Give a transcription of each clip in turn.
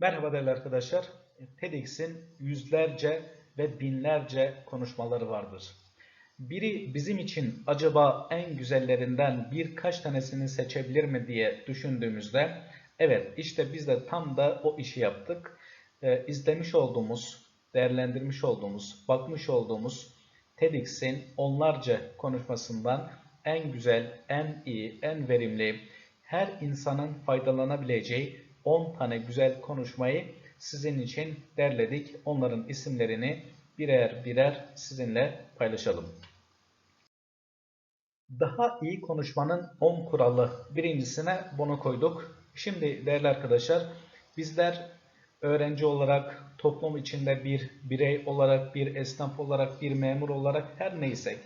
Merhaba değerli arkadaşlar. TEDx'in yüzlerce ve binlerce konuşmaları vardır. Biri bizim için acaba en güzellerinden birkaç tanesini seçebilir mi diye düşündüğümüzde evet işte biz de tam da o işi yaptık. Ee, izlemiş olduğumuz, değerlendirmiş olduğumuz, bakmış olduğumuz TEDx'in onlarca konuşmasından en güzel, en iyi, en verimli, her insanın faydalanabileceği 10 tane güzel konuşmayı sizin için derledik. Onların isimlerini birer birer sizinle paylaşalım. Daha iyi konuşmanın 10 kuralı birincisine bunu koyduk. Şimdi değerli arkadaşlar bizler öğrenci olarak, toplum içinde bir birey olarak, bir esnaf olarak, bir memur olarak her neysek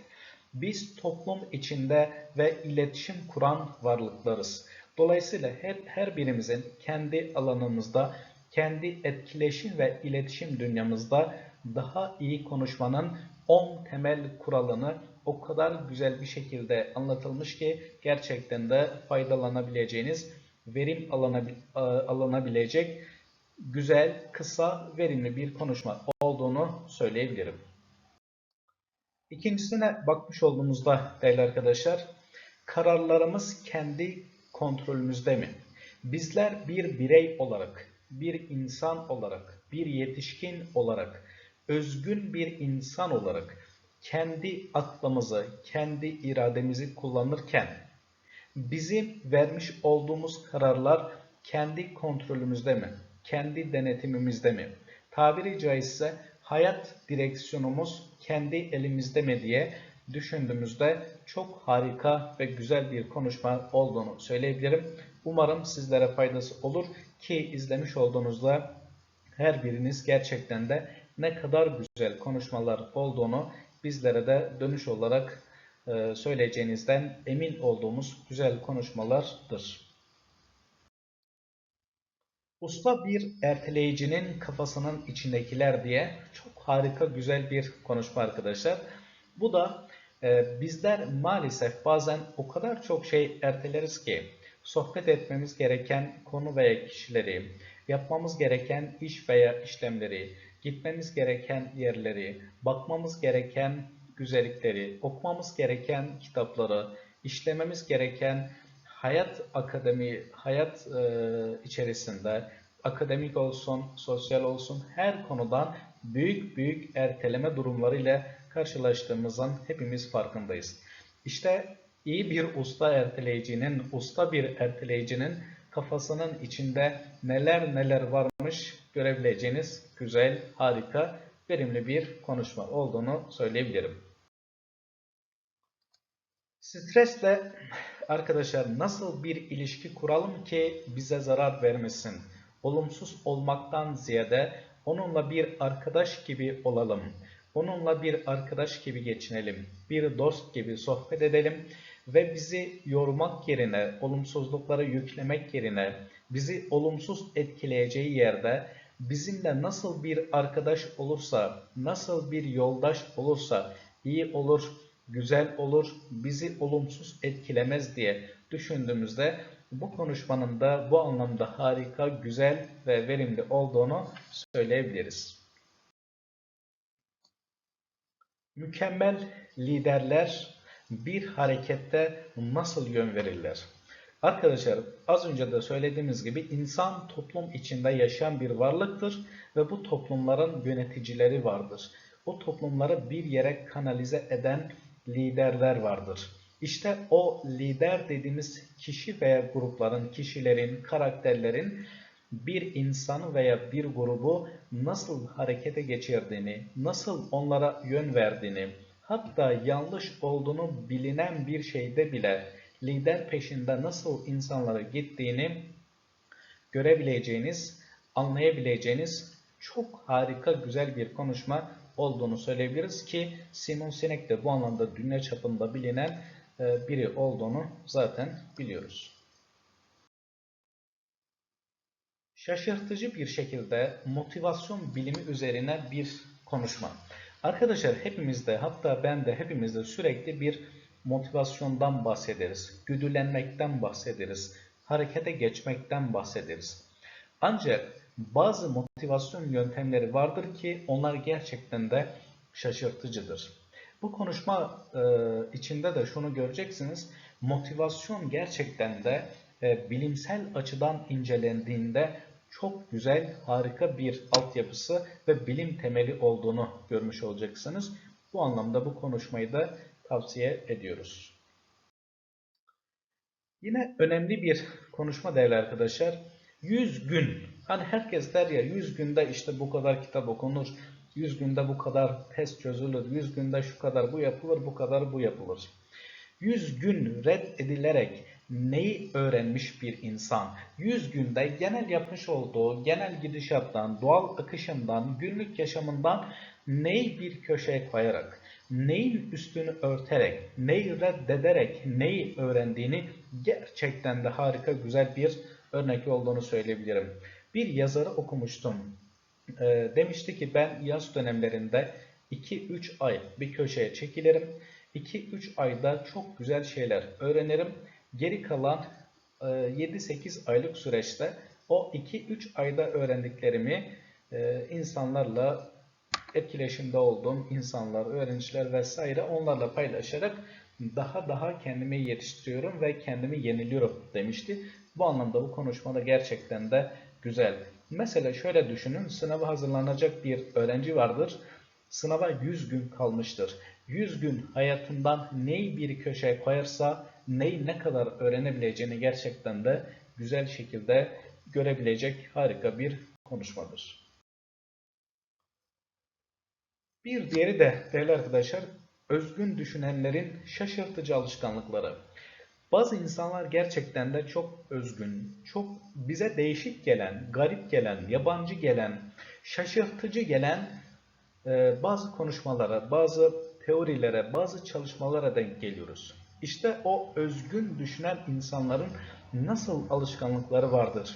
biz toplum içinde ve iletişim kuran varlıklarız. Dolayısıyla her, her birimizin kendi alanımızda, kendi etkileşim ve iletişim dünyamızda daha iyi konuşmanın 10 temel kuralını o kadar güzel bir şekilde anlatılmış ki gerçekten de faydalanabileceğiniz, verim alınabilecek güzel, kısa, verimli bir konuşma olduğunu söyleyebilirim. İkincisine bakmış olduğumuzda değerli arkadaşlar, kararlarımız kendi kontrolümüzde mi? Bizler bir birey olarak, bir insan olarak, bir yetişkin olarak, özgün bir insan olarak kendi aklımızı, kendi irademizi kullanırken bizim vermiş olduğumuz kararlar kendi kontrolümüzde mi? Kendi denetimimizde mi? Tabiri caizse hayat direksiyonumuz kendi elimizde mi diye düşündüğümüzde çok harika ve güzel bir konuşma olduğunu söyleyebilirim. Umarım sizlere faydası olur ki izlemiş olduğunuzda her biriniz gerçekten de ne kadar güzel konuşmalar olduğunu bizlere de dönüş olarak e, söyleyeceğinizden emin olduğumuz güzel konuşmalardır. Usta bir erteleyicinin kafasının içindekiler diye çok harika güzel bir konuşma arkadaşlar. Bu da e, bizler maalesef bazen o kadar çok şey erteleriz ki sohbet etmemiz gereken konu veya kişileri, yapmamız gereken iş veya işlemleri, gitmemiz gereken yerleri, bakmamız gereken güzellikleri, okumamız gereken kitapları, işlememiz gereken hayat akademi, hayat e, içerisinde akademik olsun, sosyal olsun her konudan büyük büyük erteleme durumlarıyla karşılaştığımızın hepimiz farkındayız. İşte iyi bir usta erteleyicinin, usta bir erteleyicinin kafasının içinde neler neler varmış görebileceğiniz güzel, harika, verimli bir konuşma olduğunu söyleyebilirim. Stresle arkadaşlar nasıl bir ilişki kuralım ki bize zarar vermesin? Olumsuz olmaktan ziyade onunla bir arkadaş gibi olalım. Onunla bir arkadaş gibi geçinelim. Bir dost gibi sohbet edelim ve bizi yormak yerine, olumsuzlukları yüklemek yerine, bizi olumsuz etkileyeceği yerde bizimle nasıl bir arkadaş olursa, nasıl bir yoldaş olursa iyi olur, güzel olur, bizi olumsuz etkilemez diye düşündüğümüzde bu konuşmanın da bu anlamda harika, güzel ve verimli olduğunu söyleyebiliriz. Mükemmel liderler bir harekette nasıl yön verirler? Arkadaşlar az önce de söylediğimiz gibi insan toplum içinde yaşayan bir varlıktır ve bu toplumların yöneticileri vardır. O toplumları bir yere kanalize eden liderler vardır. İşte o lider dediğimiz kişi veya grupların, kişilerin, karakterlerin bir insanı veya bir grubu nasıl harekete geçirdiğini, nasıl onlara yön verdiğini, hatta yanlış olduğunu bilinen bir şeyde bile lider peşinde nasıl insanlara gittiğini görebileceğiniz, anlayabileceğiniz çok harika güzel bir konuşma olduğunu söyleyebiliriz ki Simon Sinek de bu anlamda dünya çapında bilinen biri olduğunu zaten biliyoruz. Şaşırtıcı bir şekilde motivasyon bilimi üzerine bir konuşma. Arkadaşlar hepimizde hatta ben de hepimizde sürekli bir motivasyondan bahsederiz. Güdülenmekten bahsederiz. Harekete geçmekten bahsederiz. Ancak bazı motivasyon yöntemleri vardır ki onlar gerçekten de şaşırtıcıdır. Bu konuşma e, içinde de şunu göreceksiniz. Motivasyon gerçekten de e, bilimsel açıdan incelendiğinde çok güzel, harika bir altyapısı ve bilim temeli olduğunu görmüş olacaksınız. Bu anlamda bu konuşmayı da tavsiye ediyoruz. Yine önemli bir konuşma değerli arkadaşlar. 100 gün. Hani herkes der ya 100 günde işte bu kadar kitap okunur. 100 günde bu kadar test çözülür. 100 günde şu kadar bu yapılır, bu kadar bu yapılır. 100 gün reddedilerek neyi öğrenmiş bir insan? 100 günde genel yapmış olduğu genel gidişattan, doğal akışından, günlük yaşamından neyi bir köşeye koyarak, neyin üstünü örterek, neyi reddederek, neyi öğrendiğini gerçekten de harika güzel bir örnek olduğunu söyleyebilirim. Bir yazarı okumuştum. E, demişti ki ben yaz dönemlerinde 2-3 ay bir köşeye çekilirim. 2-3 ayda çok güzel şeyler öğrenirim. Geri kalan e, 7-8 aylık süreçte o 2-3 ayda öğrendiklerimi e, insanlarla etkileşimde olduğum insanlar, öğrenciler vesaire onlarla paylaşarak daha daha kendimi yetiştiriyorum ve kendimi yeniliyorum demişti. Bu anlamda bu konuşmada gerçekten de güzel. Mesela şöyle düşünün, sınava hazırlanacak bir öğrenci vardır. Sınava 100 gün kalmıştır. 100 gün hayatından neyi bir köşeye koyarsa, neyi ne kadar öğrenebileceğini gerçekten de güzel şekilde görebilecek harika bir konuşmadır. Bir diğeri de değerli arkadaşlar, özgün düşünenlerin şaşırtıcı alışkanlıkları. Bazı insanlar gerçekten de çok özgün, çok bize değişik gelen, garip gelen, yabancı gelen, şaşırtıcı gelen e, bazı konuşmalara, bazı teorilere, bazı çalışmalara denk geliyoruz. İşte o özgün düşünen insanların nasıl alışkanlıkları vardır?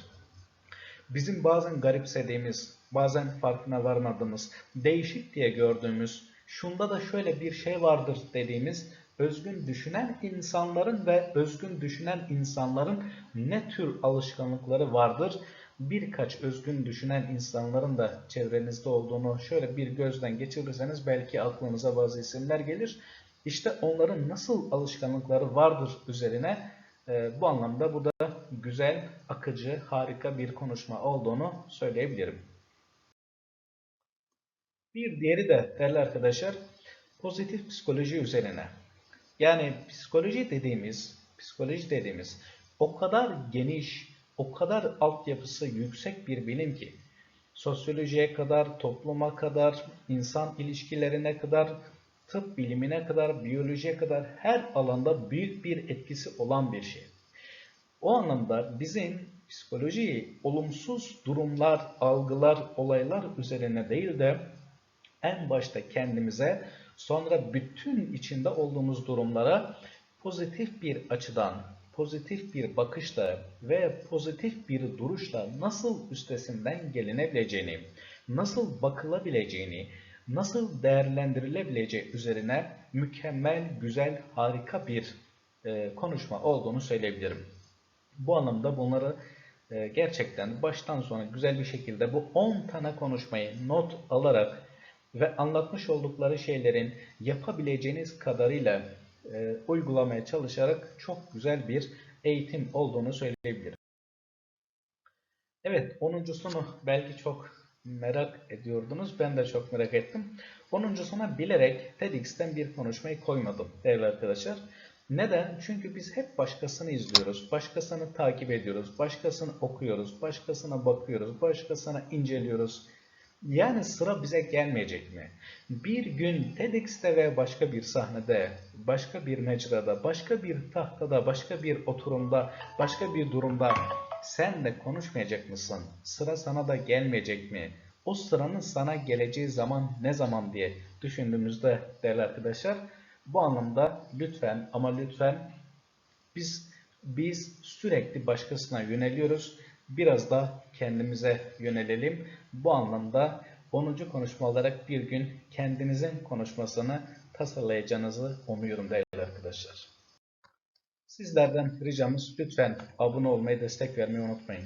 Bizim bazen garipsediğimiz, bazen farkına varmadığımız, değişik diye gördüğümüz, şunda da şöyle bir şey vardır dediğimiz özgün düşünen insanların ve özgün düşünen insanların ne tür alışkanlıkları vardır? Birkaç özgün düşünen insanların da çevrenizde olduğunu şöyle bir gözden geçirirseniz belki aklınıza bazı isimler gelir. İşte onların nasıl alışkanlıkları vardır üzerine e, bu anlamda bu da güzel, akıcı, harika bir konuşma olduğunu söyleyebilirim. Bir diğeri de değerli arkadaşlar pozitif psikoloji üzerine. Yani psikoloji dediğimiz, psikoloji dediğimiz o kadar geniş, o kadar altyapısı yüksek bir bilim ki sosyolojiye kadar, topluma kadar, insan ilişkilerine kadar, tıp bilimine kadar, biyolojiye kadar her alanda büyük bir etkisi olan bir şey. O anlamda bizim psikolojiyi olumsuz durumlar, algılar, olaylar üzerine değil de en başta kendimize Sonra bütün içinde olduğumuz durumlara pozitif bir açıdan, pozitif bir bakışla ve pozitif bir duruşla nasıl üstesinden gelinebileceğini, nasıl bakılabileceğini, nasıl değerlendirilebileceği üzerine mükemmel, güzel, harika bir e, konuşma olduğunu söyleyebilirim. Bu anlamda bunları e, gerçekten baştan sona güzel bir şekilde bu 10 tane konuşmayı not alarak ve anlatmış oldukları şeylerin yapabileceğiniz kadarıyla e, uygulamaya çalışarak çok güzel bir eğitim olduğunu söyleyebilirim. Evet, onuncusunu belki çok merak ediyordunuz. Ben de çok merak ettim. Onuncusuna bilerek TEDx'ten bir konuşmayı koymadım değerli arkadaşlar. Neden? Çünkü biz hep başkasını izliyoruz, başkasını takip ediyoruz, başkasını okuyoruz, başkasına bakıyoruz, başkasına inceliyoruz yani sıra bize gelmeyecek mi? Bir gün TEDx'te ve başka bir sahnede, başka bir mecrada, başka bir tahtada, başka bir oturumda, başka bir durumda sen de konuşmayacak mısın? Sıra sana da gelmeyecek mi? O sıranın sana geleceği zaman ne zaman diye düşündüğümüzde değerli arkadaşlar bu anlamda lütfen ama lütfen biz biz sürekli başkasına yöneliyoruz biraz da kendimize yönelelim. Bu anlamda 10. konuşma olarak bir gün kendinizin konuşmasını tasarlayacağınızı umuyorum değerli arkadaşlar. Sizlerden ricamız lütfen abone olmayı, destek vermeyi unutmayın.